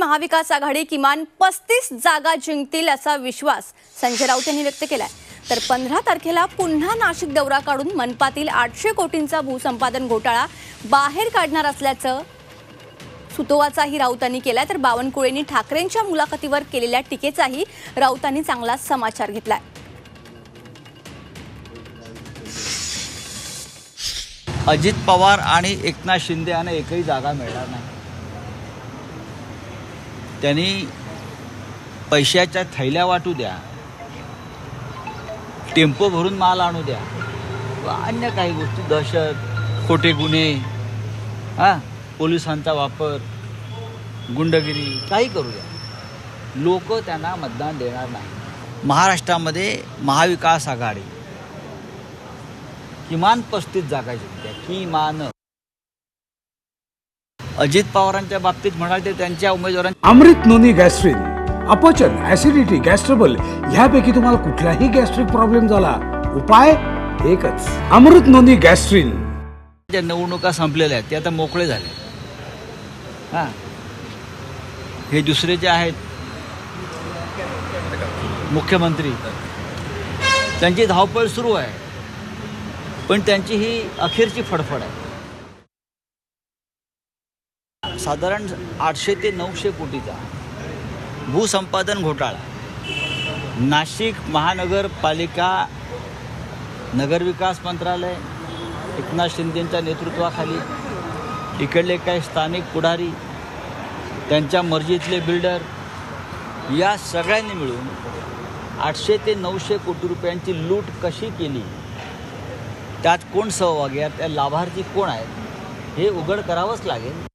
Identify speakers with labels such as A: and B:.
A: महाविकास आघाडी किमान पस्तीस जागा जिंकतील असा विश्वास संजय राऊत यांनी व्यक्त केलाय. तर पंधरा तारखेला पुन्हा नाशिक दौरा काढून मनपातील आठशे कोटींचा भूसंपादन घोटाळा बाहेर काढणार असल्याचं सुतोवाचाही राऊतांनी केलाय. तर बावनकुळेंनी ठाकरेंच्या मुलाखतीवर केलेल्या टीकेचाही राऊतांनी चांगला समाचार घेतलाय.
B: अजित पवार आणि एकनाथ शिंदे यांना एकही जागा मिळणार नाही. त्यांनी पैशाच्या थैल्या वाटू द्या टेम्पो भरून माल आणू द्या व अन्य काही गोष्टी दहशत खोटे गुन्हे हां पोलिसांचा वापर गुंडगिरी काही करू द्या. लोक त्यांना मतदान देणार नाही महाराष्ट्रामध्ये महाविकास आघाडी किमान पस्तीस जागा जिंकल्या किमान अजित पवारांच्या बाबतीत म्हणाल तर त्यांच्या उमेदवारांच्या
C: अमृत नोनी गॅस्ट्रिन अपचन ऍसिडिटी गॅस्ट्रबल ह्यापैकी तुम्हाला कुठलाही गॅस्ट्रिक प्रॉब्लेम झाला उपाय एकच अमृत नोनी गॅस्ट्रिन.
B: ज्या निवडणुका संपलेल्या आहेत ते आता मोकळे झाले. हां. हे दुसरे जे आहेत मुख्यमंत्री त्यांची धावपळ सुरू आहे. पण त्यांची ही अखेरची फडफड आहे. साधारण आठशे ते नऊशे कोटीचा भूसंपादन घोटाळा. नाशिक महानगरपालिका नगरविकास मंत्रालय एकनाथ शिंदेंच्या नेतृत्वाखाली इकडले काही स्थानिक पुढारी त्यांच्या मर्जीतले बिल्डर या सगळ्यांनी मिळून आठशे ते नऊशे कोटी रुपयांची लूट कशी केली? त्यात कोण सहभागी आहेत त्या लाभार्थी कोण आहेत? हे उघड करावंच लागेल.